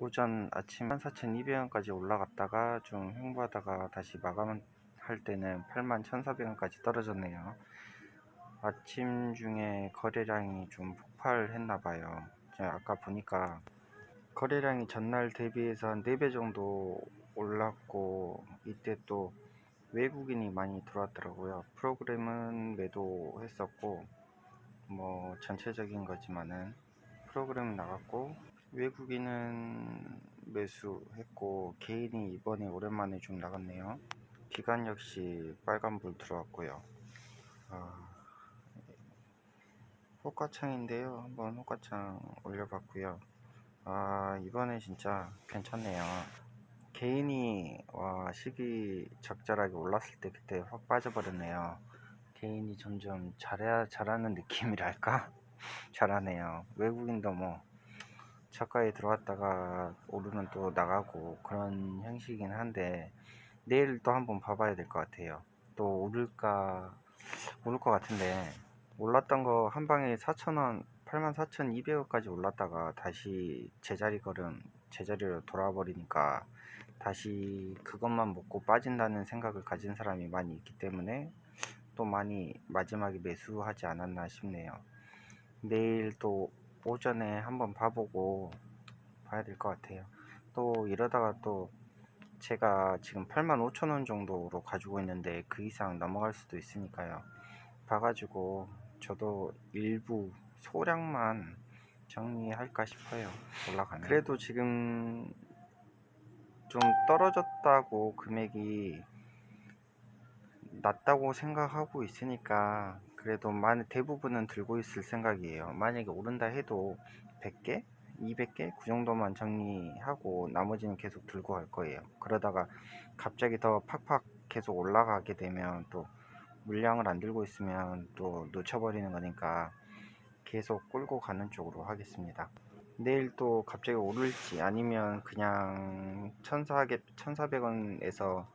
오전 아침 14,200원까지 올라갔다가 좀 횡보하다가 다시 마감할 때는 81,400원까지 떨어졌네요. 아침 중에 거래량이 좀 폭발했나 봐요. 제가 아까 보니까 거래량이 전날 대비해서 한 4배 정도 올랐고 이때 또 외국인이 많이 들어왔더라고요. 프로그램은 매도했었고 뭐 전체적인 거지만은 프로그램 나갔고 외국인은 매수했고 개인이 이번에 오랜만에 좀 나갔네요. 기간 역시 빨간불 들어왔고요. 아, 호가창인데요. 한번 호가창 올려봤고요. 아 이번에 진짜 괜찮네요. 개인이 와 시기 적절하게 올랐을 때 그때 확 빠져버렸네요. 개인이 점점 잘해야 잘하는 느낌이랄까? 잘하네요. 외국인도 뭐 저가에 들어왔다가 오르면 또 나가고 그런 형식이긴 한데 내일 또 한번 봐봐야 될 것 같아요. 또 오를까 오를 것 같은데 올랐던 거 한 방에 4,000원 84,200원까지 올랐다가 다시 제자리 걸음 제자리로 돌아와 버리니까 다시 그것만 먹고 빠진다는 생각을 가진 사람이 많이 있기 때문에 또 많이 마지막에 매수하지 않았나 싶네요. 내일 또 오전에 한번 봐보고 봐야 될 것 같아요. 또 이러다가 또 제가 지금 85,000원 정도로 가지고 있는데 그 이상 넘어갈 수도 있으니까요. 봐가지고 저도 일부 소량만 정리할까 싶어요. 올라가면. 그래도 지금 좀 떨어졌다고 금액이 낮다고 생각하고 있으니까 그래도 만 대부분은 들고 있을 생각이에요. 만약에 오른다 해도 100개, 200개 그 정도만 정리하고 나머지는 계속 들고 갈 거예요. 그러다가 갑자기 더 팍팍 계속 올라가게 되면 또 물량을 안 들고 있으면 또 놓쳐버리는 거니까 계속 끌고 가는 쪽으로 하겠습니다. 내일 또 갑자기 오를지 아니면 그냥 1,400, 1,400원에서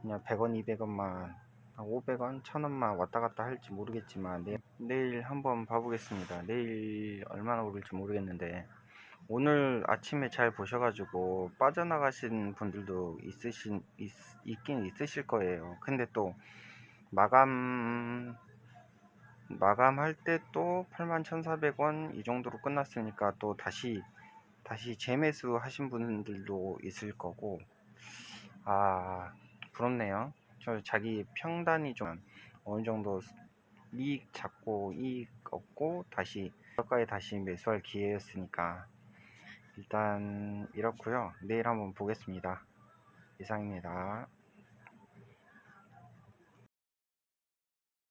그냥 100원, 200원만 500원, 1000원만 왔다 갔다 할지 모르겠지만 내, 내일 한번 봐보겠습니다. 내일 얼마나 오를지 모르겠는데 오늘 아침에 잘 보셔가지고 빠져나가신 분들도 있으신 있, 있긴 있으실 거예요. 근데 또 마감 마감할 때 또 81,400원 이 정도로 끝났으니까 또 다시 다시 재매수 하신 분들도 있을 거고 아 부럽네요. 저 자기 평단이 좀 어느 정도 이익 잡고 이익 얻고 다시 저가에 다시 매수할 기회였으니까 일단 이렇고요. 내일 한번 보겠습니다. 이상입니다.